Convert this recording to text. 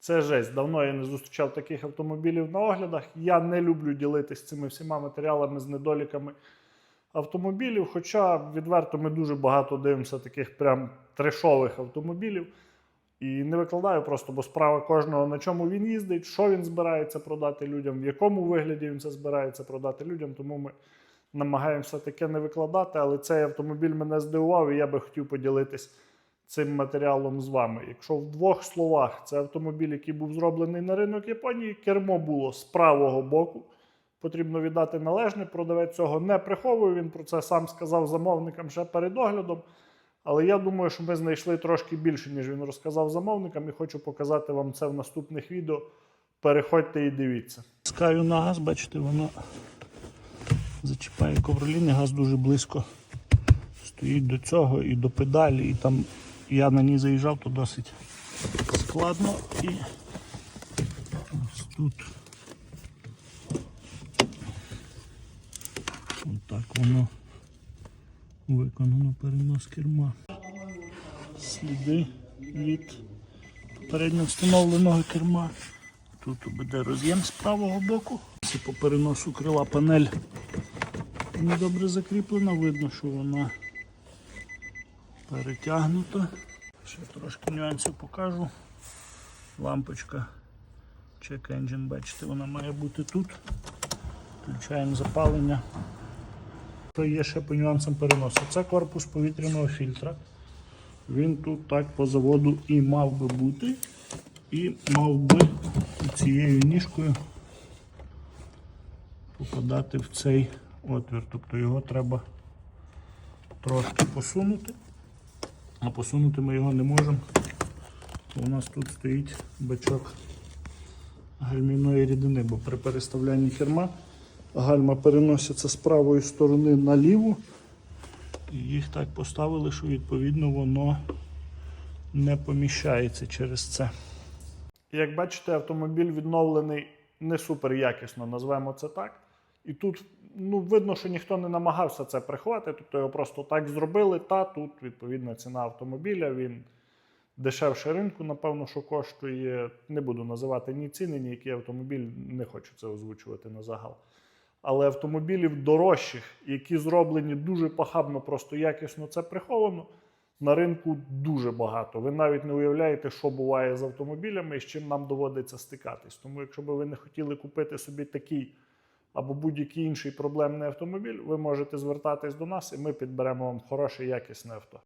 Це жесть. Давно я не зустрічав таких автомобілів на оглядах. Я не люблю ділитися цими всіма матеріалами з недоліками автомобілів. Хоча відверто ми дуже багато дивимося таких прям трешових автомобілів. І не викладаю просто, бо справа кожного, на чому він їздить, що він збирається продати людям, в якому вигляді він це збирається продати людям. Тому ми намагаємося таке не викладати. Але цей автомобіль мене здивував, і я би хотів поділитись цим матеріалом з вами. Якщо в двох словах, це автомобіль, який був зроблений на ринок Японії, кермо було з правого боку. Потрібно віддати належне, продавець цього не приховує. Він про це сам сказав замовникам ще перед оглядом. Але я думаю, що ми знайшли трошки більше, ніж він розказав замовникам, і хочу показати вам це в наступних відео. Переходьте і дивіться. Скаю на газ, бачите, воно зачіпає ковроліни, газ дуже близько стоїть до цього і до педалі. І там я на ній заїжджав, то досить складно. І ось тут. Отак воно виконано перенос керма. Сліди від попередньо встановленого керма. Тут буде роз'єм з правого боку. По переносу крила панель недобре закріплена, видно, що вона перетягнута. Ще трошки нюансів покажу. Лампочка Check Engine, бачите, вона має бути тут. Включаємо запалення. То є ще по нюансам переносу. Це корпус повітряного фільтра. Він тут так по заводу і мав би бути, і мав би цією ніжкою попадати в цей отвір. Тобто його треба трошки посунути. А посунути ми його не можемо. У нас тут стоїть бачок гальмівної рідини, бо при переставлянні керма гальма переносяться з правої сторони на ліву. І їх так поставили, що відповідно воно не поміщається через це. Як бачите, автомобіль відновлений не супер якісно, назвемо це так. І тут ну, видно, що ніхто не намагався це приховати, тобто його просто так зробили. Та тут відповідна ціна автомобіля. Він дешевше ринку, напевно, що коштує. Не буду називати ні ціни, ні який автомобіль, не хочу це озвучувати на загал. Але автомобілів дорожчих, які зроблені дуже похабно, просто якісно це приховано. На ринку дуже багато. Ви навіть не уявляєте, що буває з автомобілями і з чим нам доводиться стикатись. Тому, якщо б ви не хотіли купити собі такий або будь-який інший проблемний автомобіль, ви можете звертатись до нас, і ми підберемо вам хороше якісне авто.